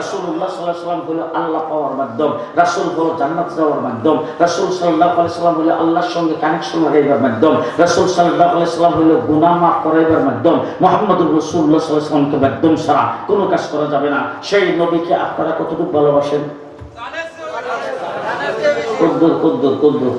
রাসূলুল্লাহ সাল্লাল্লাহু আলাইহি সাল্লাম হলো আল্লাহ পাওয়ার মাধ্যম। রাসূল হলো জান্নাত যাওয়ার মাধ্যম। রাসূল সাল্লাল্লাহু আলাইহি সাল্লাম হলো আল্লাহর সঙ্গে কানেকশন লাগাইবার মাধ্যম। রাসূল সাল্লাল্লাহু আলাইহি সাল্লাম হলো গুনাহ মাফ করাইবার মাধ্যম। মুহাম্মদুর রাসূলুল্লাহ সাল্লাল্লাহু আলাইহি সাল্লামকে মাধ্যম ছাড়া কোনো কাজ করা যাবে না। সেই নবীকে আপনারা কতটুকু ভালোবাসেন? কদ্দুর কদ্দুর কদ্দুর।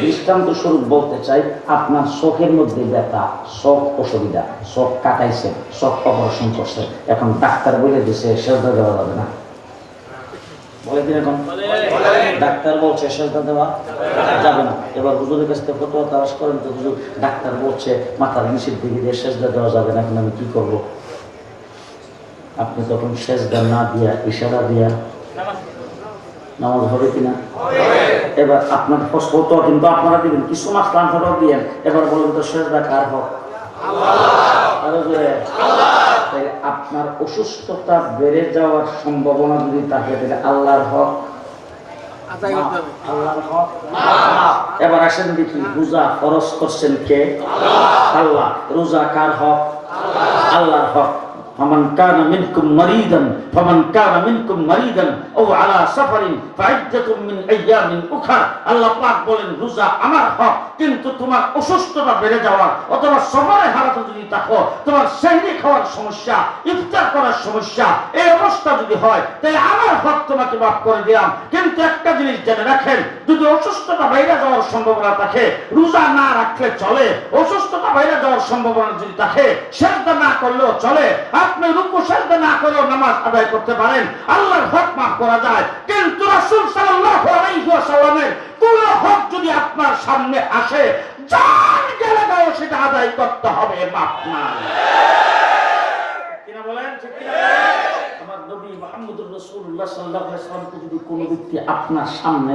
দৃষ্টান্ত স্বরূপ বলতে চাই, আপনার চোখের মধ্যে ব্যথা, চোখ অসুবিধা, চোখ কাটাইছে, চোখ অপারেশন করছে। এখন ডাক্তার বলে দিছে, সেজদা দেওয়া যাবে না। বলে দিন এখন। ডাক্তার বলছে, সেজদা দেওয়া যাবে না। এবার হুজুরের কাছ থেকে ফটোয়া তারাস করেন তো হুজুর, ডাক্তার বলছে মাথার নিচের দিকে দিয়ে সেজদা দেওয়া যাবে না, এখন আমি কি করব? আপনি তখন সেজদা না দিয়া, ইশারা দিয়া নামাজ হবে কিনা? এবার আপনার প্রশ্ন তো কিন্তু আপনারা দিবেন। কিছু মাস লাঞ্ছাটাও দিয়েন এবার বলুন তো শেষদা কার হোক? আপনার অসুস্থতা বেড়ে যাওয়ার সম্ভাবনা যদি থাকে তাহলে আল্লাহর হক। আল্লাহর হক। এবার আসেন দেখি রোজা খরচ করছেন কে? আল্লাহ। রোজা কার হক? আল্লাহর হক। فمن كان منكم مريضا فمن كان منكم مريضا او على سفر فعدة من ايام اخرى আল্লাহ পাক বলেন রোজা আমার হক কিন্তু তোমার অসুস্থতা বেড়ে যাওয়া অথবা সফরে হারাতে যদি থাকো তোমার সেহরি খাওয়ার সমস্যা ইফতার করার সমস্যা এই অবস্থা যদি হয় তাহলে আমার হক তোমাকে মাফ করে দিলাম কিন্তু একটা জিনিস জেনে রাখেন যদি অসুস্থতা বাইরে যাওয়ার সম্ভাবনা থাকে রোজা না রাখলে চলে অসুস্থতা বাইরে যাওয়ার সম্ভাবনা যদি থাকে সেজদা না করলেও চলে আপনি রুকু সেজদা না করেও নামাজ আদায় করতে পারেন, আল্লাহর হক মাফ করা যায়। কিন্তু রাসূল সাল্লাল্লাহু আলাইহি ওয়াসাল্লামের কোন হক যদি আপনার সামনে আসে জান গেলে দাও সেটা আদায় করতে হবে, মাফ না কিনা বলেন? ঠিক কিনা কোনো ব্যক্তি আপনার সামনে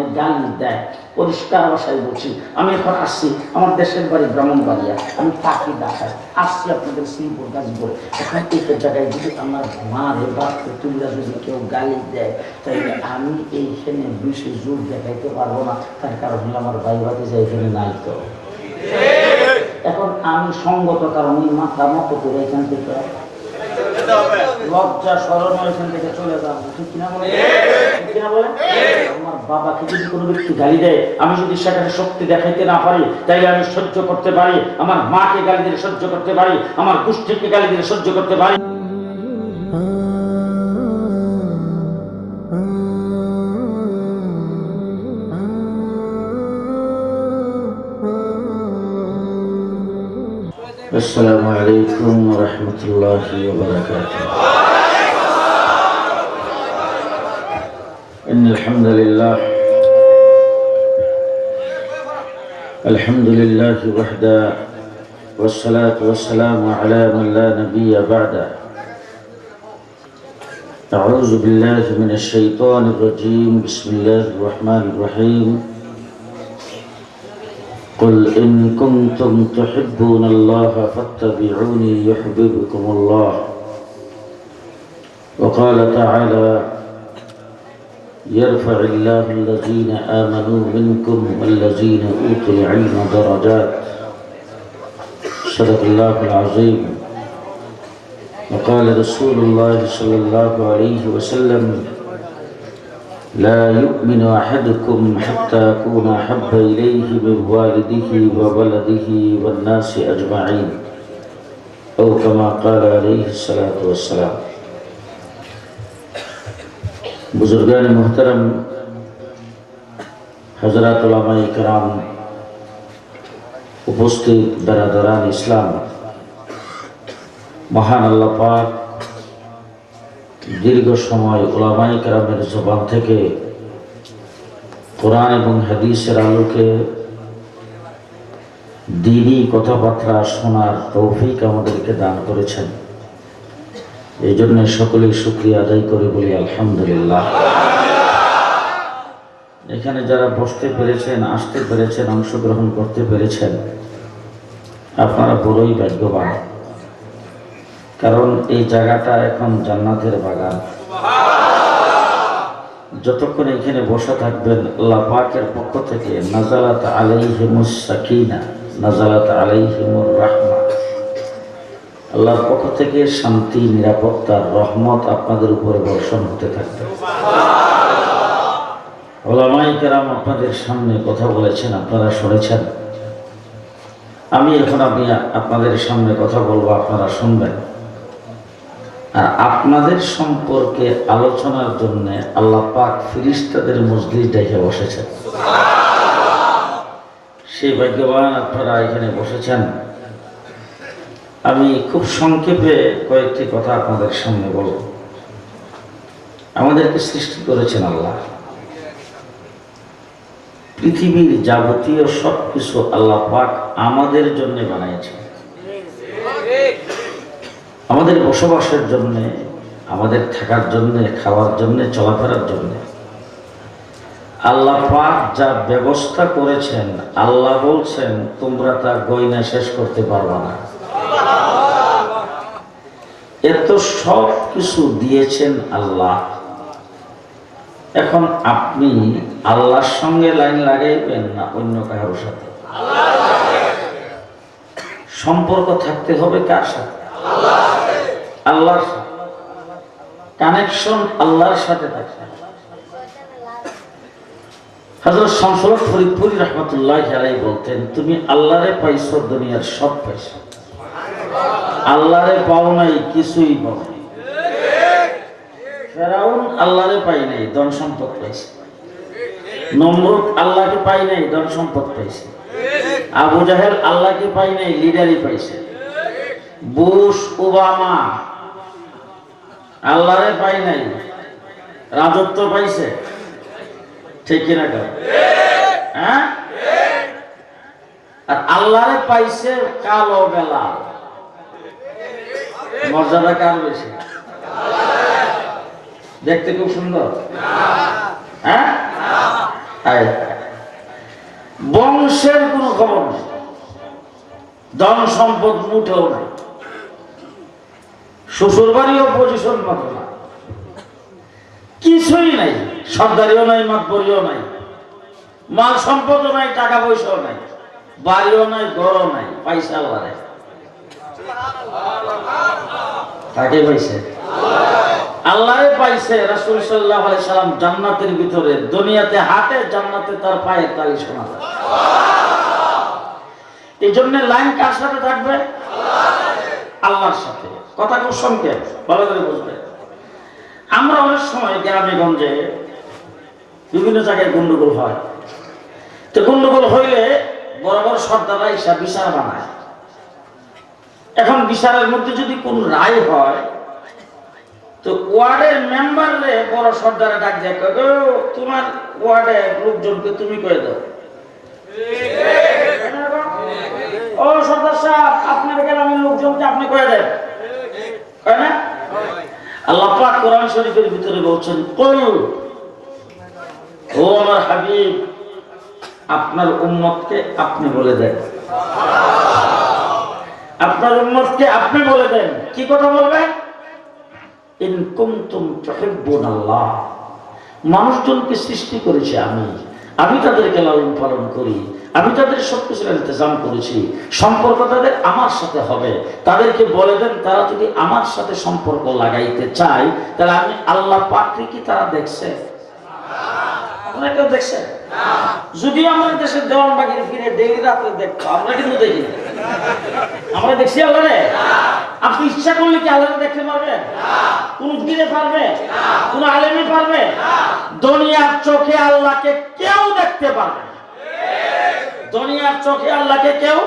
দেয়, পরিষ্কার আমি এখন আসছি, আমার দেশের বাড়ি আমি তাকে আসছি আপনাদের জায়গায় যদি আমার যদি কেউ দেয় আমি এইখানে বেশি জোর দেখাইতে পারব না, তার কারণ হলো আমার বাতি যে এখানে নাই তো। এখন আমি সঙ্গত কারণে মাথা মতো করে এখান থেকে লজ্জা স্মরণ এখান থেকে চলে যাব ঠিক কিনা বলে ঠিক। কিনা বলে আমার বাবাকে যদি কোনো ব্যক্তি গালি দেয় আমি যদি সেখানে শক্তি দেখাইতে না পারি তাইলে আমি সহ্য করতে পারি আমার মাকে গালি দিলে সহ্য করতে পারি আমার গোষ্ঠীকে গালি দিলে সহ্য করতে পারি। السلام عليكم ورحمة الله وبركاته. إن الحمد لله الحمد لله وحده والصلاة والسلام على من لا نبي بعده. أعوذ بالله من الشيطان الرجيم بسم الله الرحمن الرحيم. قل إن كنتم تحبون الله فاتبعوني يحببكم الله. وقال تعالى يرفع الله الذين آمنوا منكم والذين أوتوا العلم درجات. صدق الله العظيم. وقال رسول الله صلى الله عليه وسلم لا يؤمن أحدكم حتى أكون أحب إليه من والده وولده والناس أجمعين أو كما قال عليه الصلاة والسلام بزرگان محترم حضرات علماء کرام উপস্থিত বেরাদারান ইসলাম মহান আল্লাহ পাক দীর্ঘ সময় ওলামাই কেরামের জবান থেকে কোরআন এবং হাদিসের আলোকে দিনই কথাবার্তা শোনার তৌফিক আমাদেরকে দান করেছেন। এই জন্য সকলেই শুক্রিয়া আদায় করে বলি আলহামদুলিল্লাহ। এখানে যারা বসতে পেরেছেন, আসতে পেরেছেন, অংশগ্রহণ করতে পেরেছেন, আপনারা বড়ই ভাগ্যবান। কারণ এই জায়গাটা এখন জান্নাতের বাগান। যতক্ষণ এখানে বসে থাকবেন পাকের পক্ষ থেকে নাজালাত আলাইহিমুস সাকিনা, নাজালাত আলাইহিমুর রাহমা। আল্লাহর পক্ষ থেকে শান্তি নিরাপত্তার রহমত আপনাদের উপরে বর্ষণ হতে থাকবে। ওলামাই কেরাম আপনাদের সামনে কথা বলেছেন, আপনারা শুনেছেন। আমি এখন আপনি আপনাদের সামনে কথা বলব, আপনারা শুনবেন। আপনাদের সম্পর্কে আলোচনার জন্য আল্লাহ পাক ফিরিস্তাদের মসজিদ ডেকে বসেছেন। সেই ভাগ্যবান আপনারা এখানে বসেছেন। আমি খুব সংক্ষেপে কয়েকটি কথা আপনাদের সামনে বলব। আমাদেরকে সৃষ্টি করেছেন আল্লাহ। পৃথিবীর যাবতীয় সব কিছু আল্লাহ পাক আমাদের জন্য বানিয়েছেন আমাদের বসবাসের জন্য, আমাদের থাকার জন্য, খাওয়ার জন্য, চলাফেরার জন্য। আল্লাহ পাক যা ব্যবস্থা করেছেন, আল্লাহ বলছেন, তোমরা তা গয়না শেষ করতে পারবা না। এত সব কিছু দিয়েছেন আল্লাহ। এখন আপনি আল্লাহর সঙ্গে লাইন লাগাইবেন না অন্য কারোর সাথে? সম্পর্ক থাকতে হবে কার সাথে? আল্লাহর কানেকশন আল্লাহর সাথে হবে। শামসুল ফরিদপুরি রহমতুল্লাহ বলতেন, তুমি আল্লাহরে পাইছো দুনিয়ার সব পাইছো আল্লাহরে পাও নাই, কিছুই পাও ফেরাউন আল্লাহরে পাই নাই, ধন সম্পদ পাইছে। আল্লাহকে পাই নাই, ধন সম্পদ পাইছে। আবু জাহেল আল্লাহকে পাই নাই লিডারই পাইছে। বুশ, ওবামা আল্লাহরে পাই নাই, রাজত্ব পাইছে। ঠিক কিনা হ্যাঁ? আর আল্লাহরে পাইছে কালো বেলা। মর্যাদা কার বেশি? দেখতে খুব সুন্দর। হ্যাঁ? বংশের কোনো খবর নেই। ধন সম্পদ মুঠেও নাই। শ্বশুর বাড়িও পজিশন মতো না। কিছুই নাই, সর্দারিও নাই, মাতবরিও নাই। মাল সম্পদও নাই, টাকা পয়সাও নাই। বাড়িও নাই, ঘরও নাই, পয়সা আল্লাহরে তাকে পাইছে? আল্লাহরে পাইছে, রাসূল সাল্লাম জান্নাতের ভিতরে, দুনিয়াতে হাতে জান্নাতে তার পায়ের তালি শোনা এই জন্য লাইন কার সাথে থাকবে? আল্লাহর সাথে। কথা খুব সংক্ষেপ ভালো করে বুঝবে। আমরা অনেক সময় গ্রামে গঞ্জে বিভিন্ন জায়গায় গন্ডগোল হয়। তো গন্ডগোল হইলে বড় বড় সর্দাররা ইসা বিচার বানায়। এখন বিচারের মধ্যে যদি কোন রায় হয় তো ওয়ার্ডের মেম্বাররে বড় সর্দারে ডাক "ও, তোমার ওয়ার্ডের লোকজনকে তুমি কয়ে দাও। ও সর্দার সাহেব আপনার গ্রামের লোকজনকে আপনি কয়ে দেন। কয় না? আল্লাহ পাক কোরআন শরীফের ভিতরে বলছেন, কুল আমার হাবিব, আপনার উম্মতকে আপনি বলে দেন। আপনার উম্মতকে আপনি বলে দেন। কি কথা বলবেন ইন কুনতুম তুহিব্বুনাল্লাহ। মানুষজনকে সৃষ্টি করেছে আমি। আমি তাদেরকে লালন পালন করি। আমি তাদের সবকিছুর ইন্তজাম করেছি, সম্পর্ক তাদের আমার সাথে হবে। তাদেরকে বলে দেন, তারা যদি আমার সাথে সম্পর্ক লাগাইতে চায়, তাহলে আমি আল্লাহ পাককে কি তারা দেখছে? আপনারা কেউ দেখছে? যদি আমাদের দেশের কিন্তু দেখছি আপনি ইচ্ছা করলে কি দেখতে পারবে? পারবে? দুনিয়ার চোখে আল্লাহকে কেউ দেখতে পারবে। দুনিয়ার চোখে আল্লাহকে কেউ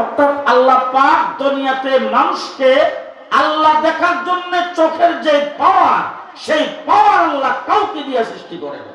অর্থাৎ আল্লাহ পাক দুনিয়াতে মানুষকে আল্লাহ দেখার জন্য চোখের যে পাওয়ার, সেই পাওয়ার আল্লাহ কাউকে দিয়ে সৃষ্টি করে না।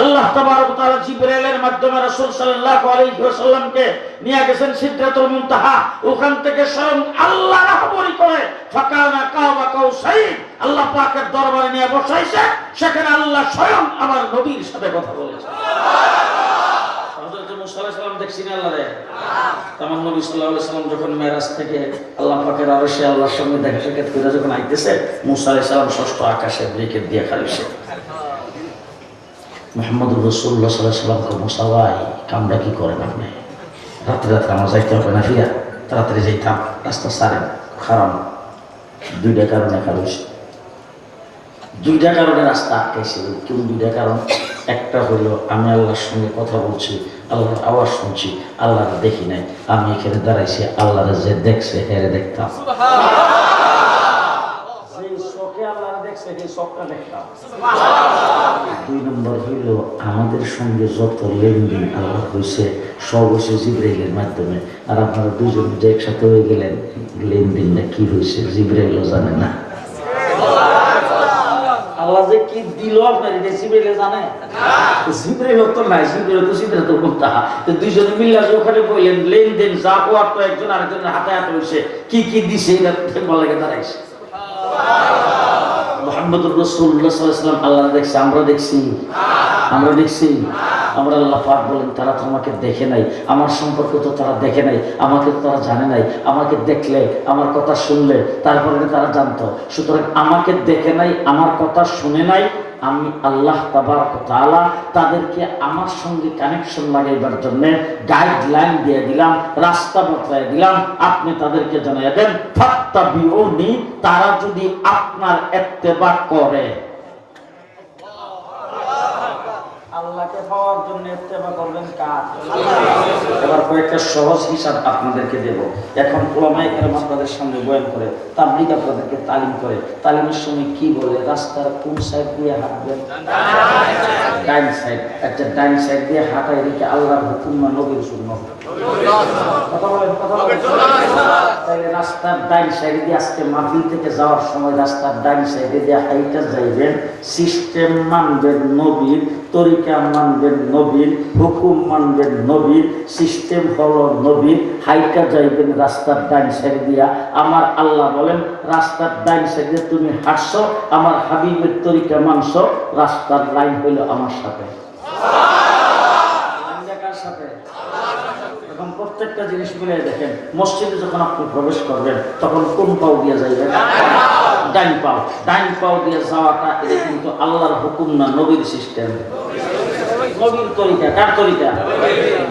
আল্লাহ তাবারক মাধ্যমে রাসূল সাল্লাল্লাহু আলাইহি নিয়ে গেছেন সিদরাতুল মুনতাহা। ওখান থেকে স্বয়ং আল্লাহ রাহবরি করে ফাকানা কাবা কাউসাইন আল্লাহ পাকের দরবারে নিয়ে বসাইছে। সেখানে আল্লাহ স্বয়ং আমার নবীর সাথে কথা বলেছে আল্লাহ পাকের আরশে আল্লাহর সঙ্গে দেখা সাক্ষাৎ করে যখন আইতেছে, মুসা আলাইহিস সালাম ষষ্ঠ আকাশে ব্রেকেট দিয়ে খালিছে মোহাম্মদুর রসুল্লাহ সাল্লাহ সাল্লামকে মুসাওয়াই কামটা কি করেন আপনি? রাত্রে রাত্রে আমার যাইতে হবে না ফিরা তাড়াতাড়ি যাইতাম, রাস্তা সারেন খারাপ দুইটা কারণে খারুছে দুইটা কারণে রাস্তা আটকাইছে। কেউ দুইটা কারণ। একটা হলো, আমি আল্লাহর সঙ্গে কথা বলছি, আল্লাহর আওয়াজ শুনছি আল্লাহর দেখি নাই। আমি এখানে দাঁড়াইছি, আল্লাহর যে দেখছে হেরে দেখতাম। দুই নম্বর আমাদের সঙ্গে যত লেনদেন আল্লাহ হয়েছে, সব জিব্রাইলের মাধ্যমে। আর আপনারা দুজন যে একসাথে হয়ে গেলেন, লেনদেনটা কি হয়েছে, জিব্রাইলও জানে না। আল্লাহ যে কি দিল আপনার তো নাই তো ওখানে বললেন লেনদেন যা হওয়ার তো একজন আরেকজনের হাতে হাতে হয়েছে কি কি দিছে, এটা বলাকে দাঁড়াইছে মোহাম্মদুর সাল্লাম আল্লাহ দেখছি, আমরা দেখছি। আমরা দেখছি। আমরা আল্লাহ পাক বলেন, তারা তো আমাকে দেখে নাই। আমার সম্পর্ক তো তারা দেখে নাই। আমাকে তো তারা জানে নাই। আমাকে দেখলে, আমার কথা শুনলে, তারপরে তারা জানতো। সুতরাং আমাকে দেখে নাই, আমার কথা শুনে নাই। আমি আল্লাহ তাদেরকে আমার সঙ্গে কানেকশন লাগাইবার জন্য গাইডলাইন দিয়ে দিলাম, রাস্তা বতলায় দিলাম। আপনি তাদেরকে জানাই দেন তারা যদি আপনার এত্তেবা করে। আল্লাহকে পাওয়ার জন্য ইত্তেবা করবেন কার? এবার কয়েকটা সহজ হিসাব আপনাদেরকে দেব। এখন ওলামায়ে কেরাম আপনাদের সামনে বয়ান করে, তাবলিগ আপনাদেরকে তালিম করে। তালিমের সময় কি বলে? রাস্তার কোন সাইড দিয়ে হাঁটবেন? ডাইন সাইড একটা ডাইন সাইড দিয়ে হাঁটাই রেখে আল্লাহর হুকুম না নবীর শূন্য তাহলে রাস্তার ডাইন সাইডে দিয়ে আজকে মাহফিল থেকে যাওয়ার সময় রাস্তার ডাইন সাইডে দিয়ে হাইটা যাইবেন সিস্টেম মানবেন নবীর তরিকা মানবেন নবীর, হুকুম মানবেন নবীর, সিস্টেম হলো নবীর, হাইটা যাইবেন রাস্তার ডাইন সাইডে দিয়া। আমার আল্লাহ বলেন, রাস্তার ডাইন সাইডে তুমি হাঁটছো, আমার হাবিবের তরিকা মানছো, রাস্তার লাইন হইল আমার সাথে। প্রত্যেকটা জিনিস মিলে দেখেন, মসজিদে যখন আপনি প্রবেশ করবেন, তখন কোন পাও দিয়ে যাইবেন? ডাইন পাও। ডাইন পাও দিয়ে যাওয়াটা এটা কিন্তু আল্লাহর হুকুম না নবীর সিস্টেম। নবীর তরিকা, কার তরিকা?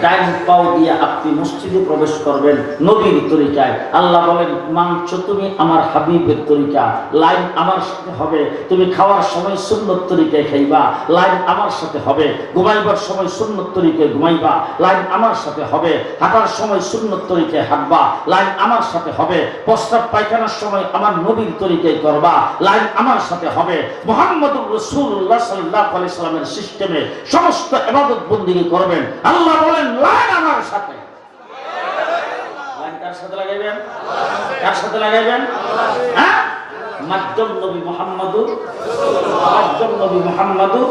ডাইন পাও দিয়ে আপনি মসজিদে প্রবেশ করবেন, নবীর তরিকায়। আল্লাহ বলেন, মাংস তুমি আমার হাবিবের তরিকা, লাইন আমার সাথে হবে। তুমি খাওয়ার সময় সুন্নত তরিকায় খাইবা, লাইন আমার সাথে হবে। ঘুমাইবার সময় সুন্নত তরিকায় ঘুমাইবা, লাইন আমার সাথে হবে। হাঁটার সময় সুন্নত তরিকায় হাঁটবা, লাইন আমার সাথে হবে। প্রস্তাব পায়খানার সময় আমার নবীর তরিকায় করবা, লাইন আমার সাথে হবে। মোহাম্মদুর রসুল্লাহ সাল্লাহ আলি সিস্টেমে সমস্ত এবাদত বন্দিগি করবেন। আল্লাহ বলেন, লাইন আমার সাথে। লাইন কার সাথে লাগাইবেন? কার সাথে লাগাইবেন? হ্যাঁ? মাধ্যম নবী মোহাম্মদুর মাধ্যম নবী মোহাম্মদুর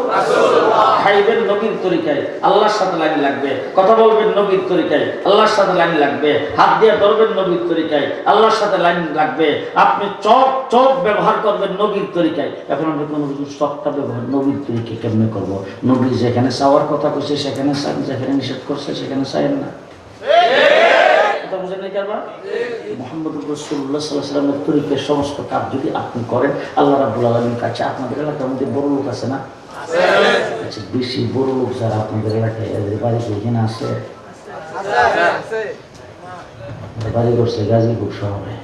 খাইবেন নবীর তরিকায়। আল্লাহর সাথে লাইন লাগবে। কথা বলবেন নবীর তরিকায়। আল্লাহর সাথে লাইন লাগবে। হাত দিয়ে ধরবেন নবীর তরিকায়। আল্লাহর সাথে লাইন লাগবে। আপনি চক চক ব্যবহার করবেন নবীর তরিকায়। এখন আমি কোনো কিছু চকটা ব্যবহার নবীর তরিকায় কেমনে করব? নবী যেখানে চাওয়ার কথা কইছে, সেখানে চান, যেখানে নিষেধ করছে, সেখানে চাইেন না। সমস্ত কাজ যদি আপনি করেন, আল্লাহ রাবুল আলমীর কাছে আপনাদের এলাকার মধ্যে বড় লোক আছে না? আচ্ছা বেশি বড় লোক যারা আপনাদের এলাকায় বাড়িতে এখানে আছে? বাড়ি করছে গাজীপুর শহরে।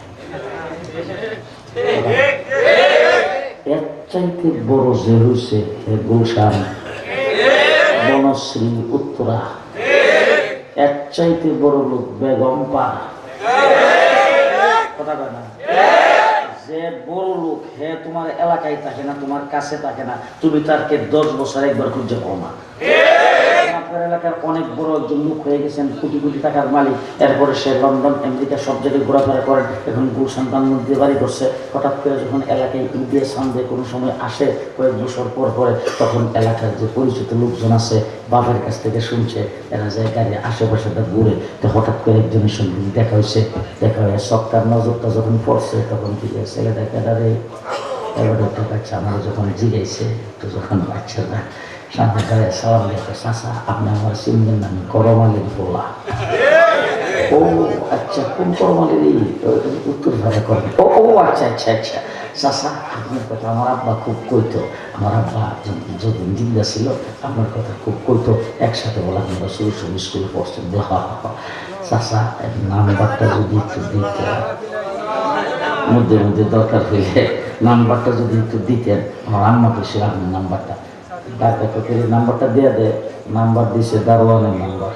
বড় যে হয়েছে গুলশান, বনশ্রী, উত্তরা। এর চাইতে বড় লোক বেগম পা কথা কয় না? যে বড় লোক, হে তোমার এলাকায় থাকে না, তোমার কাছে থাকে না, তুমি তারকে দশ বছর একবার খুঁজে না। আপনার এলাকার অনেক বড় একজন লোক হয়ে গেছেন, কোটি কোটি টাকার মালিক। এরপরে সে লন্ডন, আমেরিকা, সব জায়গায় ঘোরাফেরা করেন এখন গুলশান মধ্যে বাড়ি করছে। হঠাৎ করে যখন এলাকায় ইন্ডিয়া সামনে কোনো সময় আসে, কয়েক বছর পর পরে তখন এলাকার যে পরিচিত লোকজন আছে বাবার কাছ থেকে শুনছে, এরা যায় গাড়ি আশেপাশেটা ঘুরে। তো হঠাৎ করে একজনের সঙ্গে দেখা হয়েছে। দেখা হয়ে সবটার নজরটা যখন পড়ছে, তখন কি ছেলেটা কেদারে এবার একটা বাচ্চা আমার যখন জিগাইছে, তো যখন বাচ্চাটা সামনে দাঁড়িয়ে সালাম লেখে চাষা আপনি আমার চিনবেন না আমি করমালির বলা ও আচ্ছা কোন করমালির উত্তর ভাড়া করেন ও ও আচ্ছা আচ্ছা আচ্ছা চাষা আপনার কথা আমার আব্বা খুব কইতো আমার আব্বা যখন জিন্দা ছিল আপনার কথা খুব কইতো একসাথে বলা আমরা শুরু শুরু স্কুলে পড়ছেন বলা চাষা নাম্বারটা যদি একটু দিতে মধ্যে মধ্যে দরকার হইলে নাম্বারটা যদি একটু দিতেন আমার আম্মাকে সে আপনার নাম্বারটা ডাক্তার করে নাম্বারটা দিয়ে দেয় নাম্বার দিছে দারোয়ানের নাম্বার।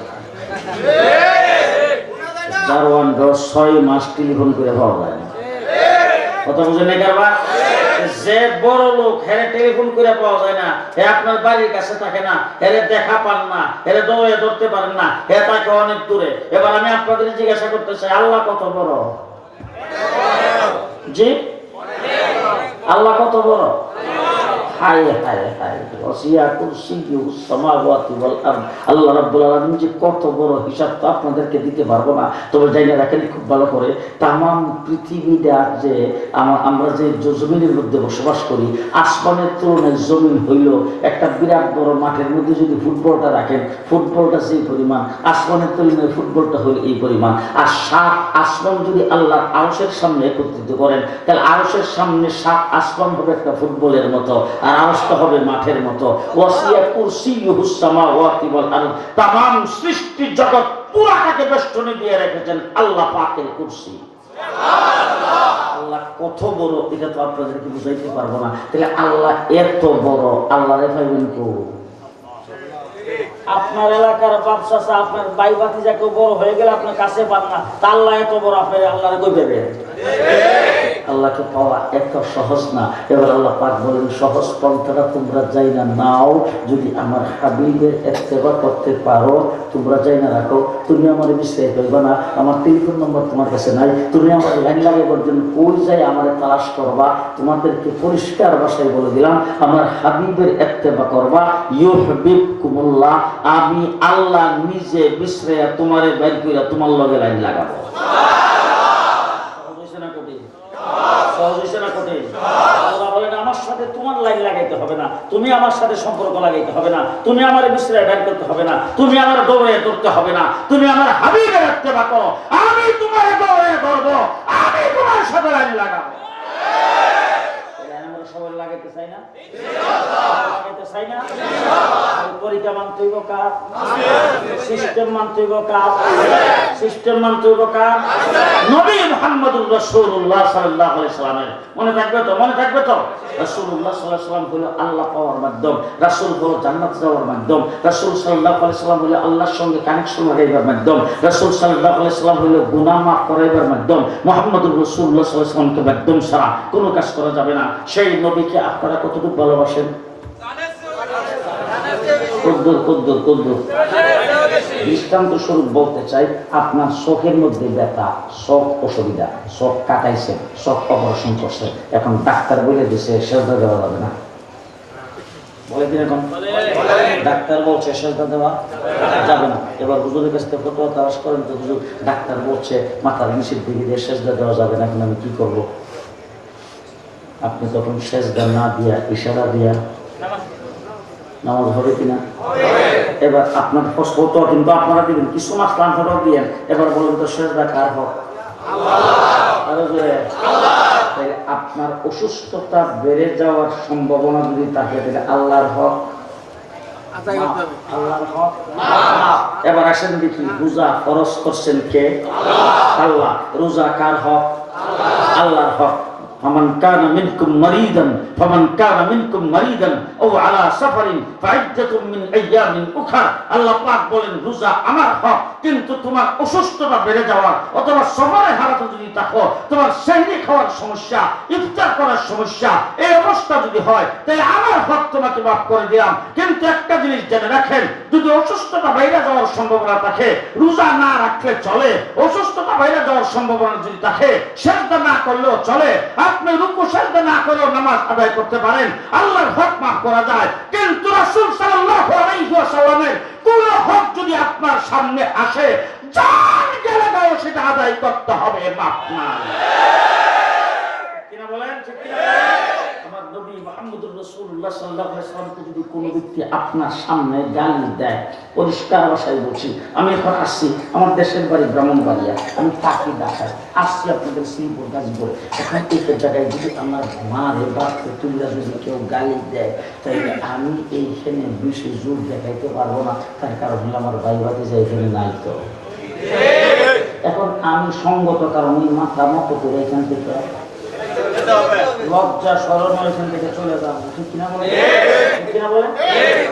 দারোয়ান ছয় মাস টেলিফোন করে পাওয়া যায় না। কথা বুঝে নেই যে বড় লোক, হেরে টেলিফোন করে পাওয়া যায় না। হে আপনার বাড়ির কাছে থাকে না, হেরে দেখা পান না, হেরে দৌড়ে ধরতে পারেন না, হে তাকে অনেক দূরে। এবার আমি আপনাদের জিজ্ঞাসা করতে চাই, আল্লাহ কত বড়? জি? আল্লাহ কত বড়? বসবাস করি, আসমানের তুলনায় জমিন হইল একটা বিরাট বড় মাঠের মধ্যে যদি ফুটবলটা রাখেন, ফুটবলটা সেই পরিমাণ, আসমানের তুলনায় ফুটবলটা হইল এই পরিমাণ। আর সাত আসমান যদি আল্লাহ আরশের সামনে একত্রিত করেন, তাহলে আরশের সামনে সাত আসমান হবে একটা ফুটবলের মতো। আর আরশটা হবে মাঠের মতো ওয়াসিয়া কুরসিয়ুহুস সামাওয়াতি ওয়াল আরদ তামাম সৃষ্টি জগৎ পুরাটাকে বেষ্টনে দিয়ে রেখেছেন আল্লাহ পাকের কুরসি আল্লাহ কত বড় এটা তো আপনাদেরকে বুঝাইতে পারব না তাহলে আল্লাহ এত বড় আল্লাহ রেফাইবেন কো আপনার এলাকার ব্যবসা আপনার বাই বাতি যাকে বড় হয়ে গেলে আপনার কাছে পান না তা আল্লাহ এত বড় আপনার আল্লাহরে কই পেবে আল্লাহকে পাওয়া এত সহজ না। এবার আল্লাহ পাক বলেন, সহজ পন্থাটা তোমরা যাই না নাও। যদি আমার হাবিবের এত্তেবা করতে পারো, তোমরা যাই না রাখো। তুমি আমার বিশ্বাস করবে না। আমার টেলিফোন নম্বর তোমার কাছে নাই। তুমি আমার লাইন লাগাবার জন্য কই যাই আমার তালাশ করবা? তোমাদেরকে পরিষ্কার ভাষায় বলে দিলাম, আমার হাবিবের এত্তেবা করবা। ইউ হাবিব কুমুল্লাহ আমি আল্লাহ নিজে বিশ্রেয়া তোমারে বাইর কইরা তোমার লগে লাইন লাগাবো সহজ হইছে না কঠিন? আমার সাথে তোমার লাইন লাগাইতে হবে না। তুমি আমার সাথে সম্পর্ক লাগাইতে হবে না। তুমি আমার বিশ্রায় বের করতে হবে না। তুমি আমার দৌড়ে ধরতে হবে না। তুমি আমার হাবিবে রাখতে পারো আমি তোমার দৌড়ে ধরবো। আমি তোমার সাথে লাইন লাগাবো। সবাই লাগাইতে চাই না? আল্লাহ মাধ্যম। আল্লাহর সঙ্গে কানেকশন লাগাইবার মাধ্যম। রাসূল সাল্লাল্লাহু আলাইহি সাল্লাম করাইবার মাধ্যম। মুহাম্মদুর রাসূলুল্লাহ মাধ্যম ছাড়া কোনো কাজ করা যাবে না। সেই নবীকে আপনারা কতটুকু ভালোবাসেন? দৃষ্টান্ত স্বরূপ বলতে চাই, আপনার চোখের মধ্যে ব্যথা চোখ অসুবিধা চোখ কাটাইছে চোখ অপারেশন করছে এখন ডাক্তার বলে দিছে, সেজদা দেওয়া যাবে না। বলে দিন এখন। ডাক্তার বলছে, সেজদা দেওয়া যাবে না। এবার হুজুরের কাছ থেকে ফটোয়া তালাশ করেন তো হুজুর, ডাক্তার বলছে মাথার নিচের দিকে দিয়ে সেজদা দেওয়া যাবে না, এখন আমি কি করব? আপনি তখন সেজদা না দিয়া ইশারা দিয়া নামাজ হবে কিনা? এবার আপনার ফটো কিন্তু আপনারা দিবেন। কিছু মাস লাঞ্চটাও দিয়েন। এবার বলেন তো শেষদা কার হোক? আপনার অসুস্থতা বেড়ে যাওয়ার সম্ভাবনা যদি থাকে তাহলে আল্লাহর হক? এবার আসেন দেখি রোজা ফরজ করছেন কে? আল্লাহ। রোজা কার হক? আল্লাহর হক। فمن كان منكم مريضا فمن كان منكم مريضا او على سفر فعدة من ايام اخرى আল্লাহ পাক বলেন রোজা আমার হক কিন্তু তোমার অসুস্থতা বেড়ে যাওয়ার অথবা সফরে হারাতে যদি থাকো তোমার সেহরি খাওয়ার সমস্যা ইফতার করার সমস্যা এই অবস্থা যদি হয় তাহলে আমার হক তোমাকে মাফ করে দিলাম কিন্তু একটা জিনিস জেনে রাখেন যদি অসুস্থতা বাইরে যাওয়ার সম্ভাবনা থাকে রোজা না রাখলে চলে অসুস্থতা বাইরে যাওয়ার সম্ভাবনা যদি থাকে সেজদা না করলেও চলে আপনি রুকু সেজদা না করেও নামাজ আদায় করতে পারেন, আল্লাহর হক মাফ করা যায়। কিন্তু রাসূল সাল্লাল্লাহু আলাইহি ওয়াসাল্লামের কোন হক যদি আপনার সামনে আসে জান গেলে দাও সেটা আদায় করতে হবে, মাফ না বলেন আমার নবী মুহাম্মদুর রাসূলুল্লাহ সাল্লাল্লাহু যদি কোনো ব্যক্তি আপনার সামনে গালি দেয় পরিষ্কার ভাষায় বলছি আমি এখন আসছি আমার দেশের বাড়ি ব্রাহ্মণবাড়িয়া আমি তাকে দেখাই আসছি আপনাদের শ্রীপুর গাজীপুরে। এখন এই জায়গায় যদি আমার মারে বাপকে তুলে যদি কেউ গালি দেয় তাইলে আমি এইখানে বেশি জোর দেখাইতে পারব না তার কারণ হলো আমার ভাই বাতি যে এখানে নাই তো। এখন আমি সঙ্গত কারণে মাথা মতো করে এখান থেকে লজ্জা স্মরণ এখান থেকে চলে যাব ঠিক কিনা বলে কিনা বলে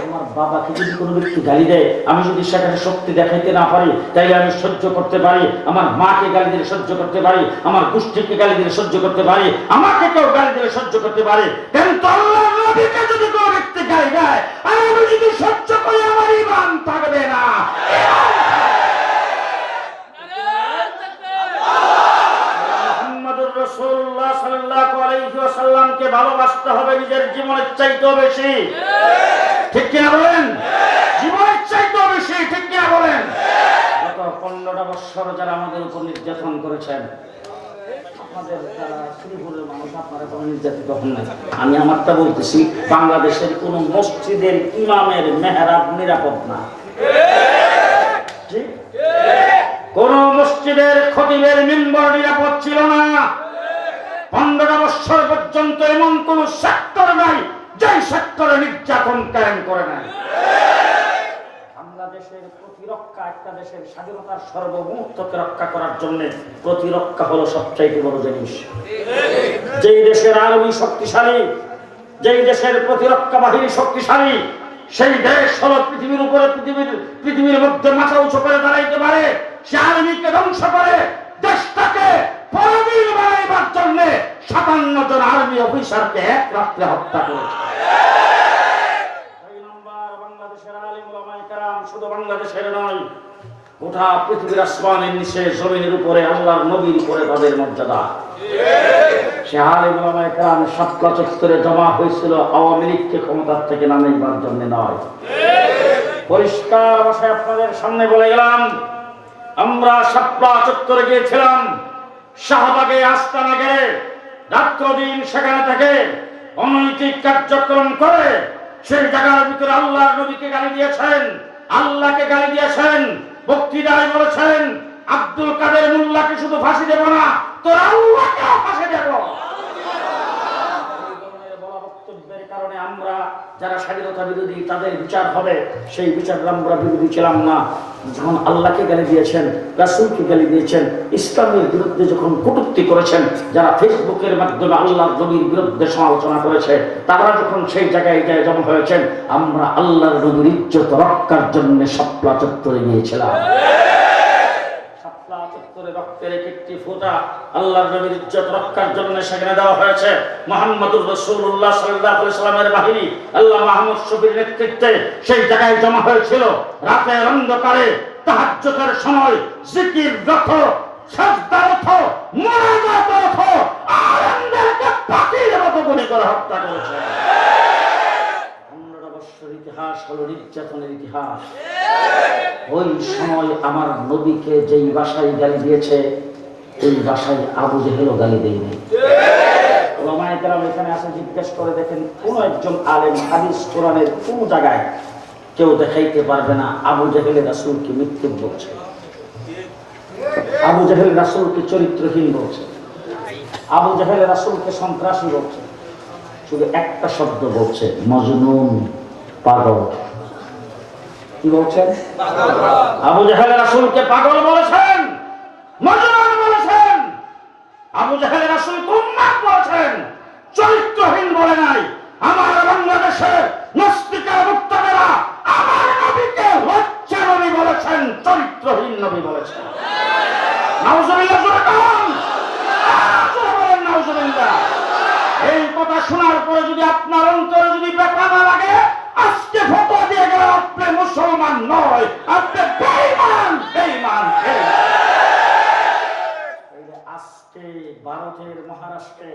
আমার বাবাকে যদি কোনো ব্যক্তি গালি দেয় আমি যদি সেখানে শক্তি দেখাইতে না পারি তাইলে আমি সহ্য করতে পারি। আমার মাকে গালি দিলে সহ্য করতে পারি। আমার গোষ্ঠীকে গালি দিলে সহ্য করতে পারি। আমাকে কেউ গালি দিলে সহ্য করতে পারি। কিন্তু আল্লাহ নবীকে যদি কোনো ব্যক্তি গালি দেয় আমি যদি সহ্য করি আমার ইমান থাকবে না। ভালোবাসতে হবে নিজের জীবনের চাইতেও বেশি। ঠিক কিনা বলেন? জীবনের চাইতেও বেশি, ঠিক কিনা বলেন? পনেরোটা বৎসর যারা আমাদের উপর নির্যাতন করেছেন আমি আমারটা বলতেছি, বাংলাদেশের কোন মসজিদের ইমামের মেহরাব নিরাপদ না। কোন মসজিদের খতিবের মেম্বার নিরাপদ ছিল না। পনেরো পর্যন্ত এমন কোন সেক্টর নাই যে সেক্টরে নির্যাতন করে নাই। বাংলাদেশের প্রতিরক্ষা একটা দেশের স্বাধীনতার সর্বমুহূর্তকে রক্ষা করার জন্য প্রতিরক্ষা হলো সবচাইতে বড় জিনিস। যেই দেশের আর্মি শক্তিশালী, যেই দেশের প্রতিরক্ষা বাহিনী শক্তিশালী, সেই দেশ হলো পৃথিবীর উপরে পৃথিবীর পৃথিবীর মধ্যে মাথা উঁচু করে দাঁড়াইতে পারে, সে আর্মিকে ধ্বংস করে দেশটাকে পরাধীন বানাইবার জন্য সাতান্ন জন আর্মি অফিসারকে এক রাত্রে হত্যা করেছে। নবীর উপরে তাদের মর্যাদা। সে জমা হয়েছিল, আওয়ামী ক্ষমতার থেকে নামাইবার জন্য নয়। পরিষ্কার আপনাদের সামনে বলে গেলাম আমরা সাপ্লা চত্বরে গিয়েছিলাম। শাহবাগে আস্তানা গেলে রাত্র দিন সেখানে থেকে অনৈতিক কার্যক্রম করে সেই জায়গার ভিতরে আল্লাহ নবীকে গালি দিয়েছেন, আল্লাহকে গালি দিয়েছেন, বক্তৃতায় বলেছেন, আব্দুল কাদের মোল্লাকে শুধু ফাঁসি দেব না, তোর আল্লাহকে ফাঁসি দেব এই ধরনের বলা বক্তব্যের কারণে আমরা যারা স্বাধীনতা বিরোধী, তাদের বিচার হবে। সেই বিচার আমরা বিরোধী ছিলাম না। যখন আল্লাহকে গালি দিয়েছেন, রাসুলকে গালি দিয়েছেন, ইসলামের বিরুদ্ধে যখন কটূক্তি করেছেন, যারা ফেসবুকের মাধ্যমে আল্লাহর নবীর বিরুদ্ধে সমালোচনা করেছে, তারা যখন সেই জায়গায় যায় জমা হয়েছেন, আমরা আল্লাহর নবীর ইজ্জত রক্ষার জন্য সপ্লা চত্বরে গিয়েছিলাম। সেই জায়গায় জমা হয়েছিল। রাতের অন্ধকারে তাহাজ্জুদের সময় জিকির রথ সাজদা রথ মোনাজাত রথ করে হত্যা করেছে। ইতিহাস হলো নির্যাতনের ইতিহাস। ওই সময় আমার নবীকে যেই বাসায় গালি দিয়েছে, ওই বাসায় আবু জেহেলও গালি দেয়নি। এখানে আসে জিজ্ঞেস করে, দেখেন একজন কোন জায়গায় কেউ দেখাইতে পারবে না আবু আবু চরিত্রহীন আবু জেহেল রাসূলকে সন্ত্রাসী শুধু একটা শব্দ বলছে, মজনুন। পাগল। কি বলছেন? আবু জাহেল রাসূলকে পাগল বলেছেন বলেছেন, আবু জাহেলের রাসূল বলেছেন, চরিত্রহীন বলে নাই। আমার বাংলাদেশের নাস্তিকের মুক্তাদেরা আমার নবীকে লজ্জা নবী বলেছেন, চরিত্রহীন নবী বলেছেন। বলুন। এই কথা শোনার পরে যদি আপনার অন্তরে যদি ব্যথা না লাগে আজকে ফটো দিয়ে গেলে, আপনি মুসলমান নয়, আপনি বেঈমান বেঈমান। আজকে ভারতের মহারাষ্ট্রে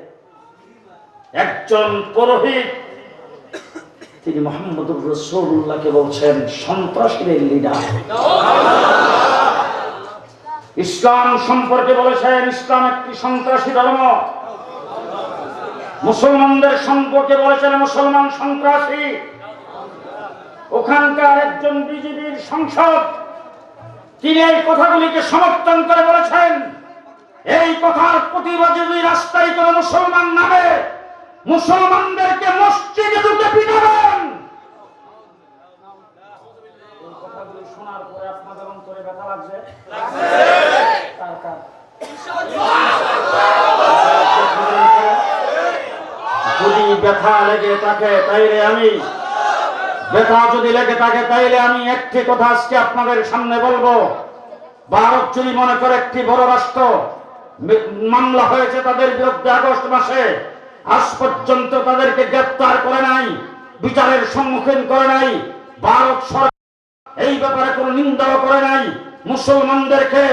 একজন পুরোহিত, তিনি মোহাম্মদুর রসুল্লাহকে বলছেন, সন্ত্রাসীদের লিডার ইসলাম সম্পর্কে বলেছেন, ইসলাম একটি সন্ত্রাসী ধর্ম। মুসলমানদের সম্পর্কে বলেছেন, মুসলমান সন্ত্রাসী। ওখানকার একজন বিজেপির সংসদ, তিনি এই কথাগুলিকে সমর্থন করে বলেছেন, এই কথার প্রতিবাদে যদি রাস্তায় কোনো মুসলমান নামে, মুসলমানদেরকে মসজিদে ঢুকে পিটাবেন ব্যথা? যদি ব্যথা লেগে থাকে, তাইলে আমি ব্যথা যদি লেগে থাকে, তাইলে আমি একটি কথা আজকে আপনাদের সামনে বলব। ভারত যদি মনে করে একটি বড় রাষ্ট্র মামলা হয়েছে তাদের বিরুদ্ধে আগস্ট মাসে, আজ পর্যন্ত তাদেরকে গ্রেপ্তার করে নাই, বিচারের সম্মুখীন করে নাই, ভারত সরকার এই ব্যাপারে কোনো নিন্দাও করে নাই, মুসলমানদেরকে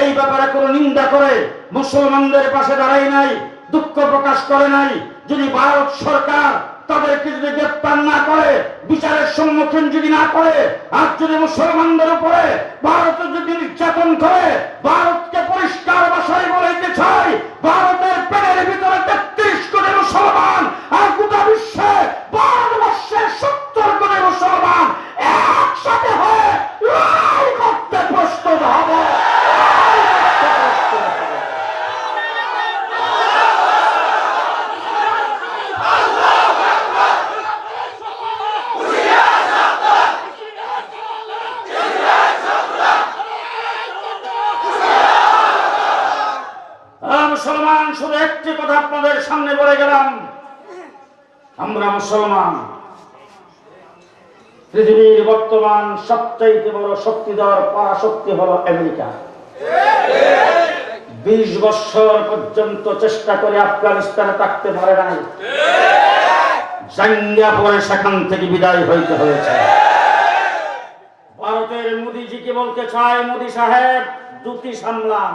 এই ব্যাপারে কোনো নিন্দা করে, মুসলমানদের পাশে দাঁড়ায় নাই, দুঃখ প্রকাশ করে নাই। যদি ভারত সরকার তাদেরকে যদি গ্রেপ্তার না করে, বিচারের সম্মুখীন যদি না করে, আর যদি মুসলমানদের উপরে ভারত যদি নির্যাতন করে, ভারতকে পরিষ্কার ভাষায় বলাইতে চাই, ভারতের পেটের ভিতরে তেত্রিশ কোটি মুসলমান আর গোটা বিশ্বে ভারতবর্ষের সত্তর কোটি মুসলমান একসাথে হয়ে লড়াই করতে প্রস্তুত হবে। মুসলমান, শুধু একটি কথা আপনাদের সামনে বলে গেলাম। আমরা মুসলমান। পৃথিবীর বর্তমান সবচাইতে বড় শক্তিধর পরাশক্তি হলো আমেরিকা। বিশ বছর পর্যন্ত চেষ্টা করে আফগানিস্তানে থাকতে পারে নাই। জাঙ্গিয়া পরে সেখান থেকে বিদায় হইতে হয়েছে। ভারতের মোদিজিকে বলতে চায়, মোদি সাহেব দুটি সামলান।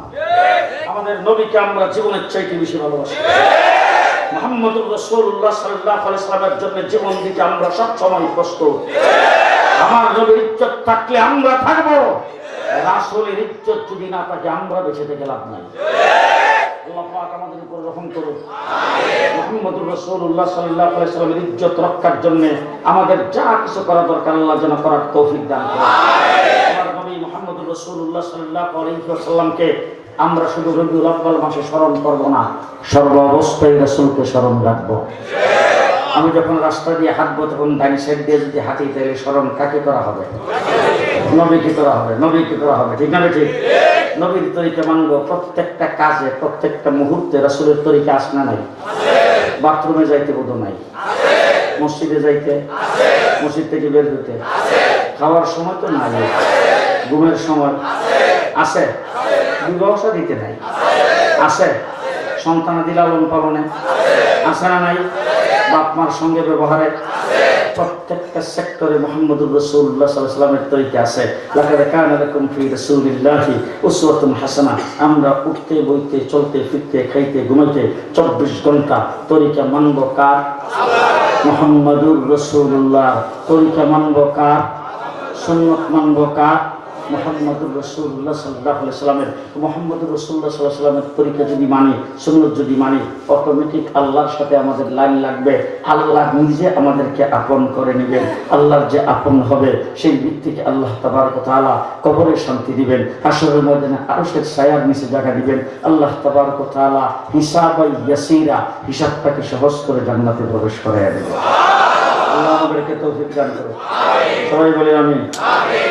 আমাদের নবীকে আমরা জীবনের চাইতে বেশি ভালোবাসি। মোহাম্মদুর রসুল্লাহ সাল্লাহ সাল্লামের জন্য জীবন দিতে আমরা সবসময় প্রস্তুত। আমার নবীর ইজ্জত থাকলে আমরা থাকব। রাসূলের ইজ্জত যদি না থাকে আমরা বেঁচে থেকে লাভ নাই। আমাদের উপর রহম করুন মুহাম্মদুর আলাইহি সাল্লামের ইজ্জত রক্ষার জন্য আমাদের যা কিছু করা দরকার আল্লাহ যেন করার তৌফিক দান আমার নবী মুহাম্মদুর রাসূলুল্লাহ সাল্লাল্লাহু আলাইহি ওয়াসাল্লামকে আমরা শুধু রবিউল আউয়াল মাসে স্মরণ করব না সর্ব অবস্থায় রাসূলকে স্মরণ রাখব। আমি যখন রাস্তা দিয়ে হাঁটবো, তখন ডাইন সাইড দিয়ে যদি হাঁটি, তাহলে স্মরণ কাকে করা হবে? নবীকে করা হবে, নবীকে করা হবে, ঠিক না ঠিক? নবীর তরিকা মানবো, প্রত্যেকটা কাজে, প্রত্যেকটা মুহূর্তে রাসূলের তরিকা আস না নাই? বাথরুমে যাইতে বোধ নাই? মসজিদে যাইতে? মসজিদ থেকে বের হইতে? খাওয়ার সময় তো নাই? ঘুমের সময়? আছে? বিবাহ দিতে নাই। আছে সন্তানাদি লালন পালনে। আছে না নাই? বাপ মার সঙ্গে ব্যবহারে। প্রত্যেকটা সেক্টরে মোহাম্মদুর রসুল্লাহ সাল্লামের তরিকা আছে। লাকাদ কানা লাকুম ফি রাসূলিল্লাহি উসওয়াতুন হাসানা আমরা উঠতে, বইতে, চলতে, ফিরতে, খাইতে, ঘুমাইতে চব্বিশ ঘণ্টা তরিকা মানব কার? মোহাম্মদুর রসুল্লাহ তরিকা মানব কার? সুন্নত মানব কার? মোহাম্মদুর রসুল্লাহ সাল্লাহ সাল্লামের, মোহাম্মদুর রসুল্লাহ সাল্লাহ সাল্লামের তরিকা যদি মানি, সুন্নত যদি মানি অটোমেটিক আল্লাহর সাথে আমাদের লাইন লাগবে। আল্লাহ নিজে আমাদেরকে আপন করে নেবেন আল্লাহর যে আপন হবে, সেই ভিত্তিকে আল্লাহ তাবারক তাআলা কবরে শান্তি দিবেন আসরের ময়দানে আরশের ছায়ার নিচে জায়গা দিবেন। আল্লাহ তাবারক তাআলা হিসাবাই ইয়াসিরা, হিসাবটাকে সহজ করে জান্নাতে প্রবেশ দেবেন আল্লাহ আমাদেরকে তৌফিক দান করুন। সবাই বলে আমি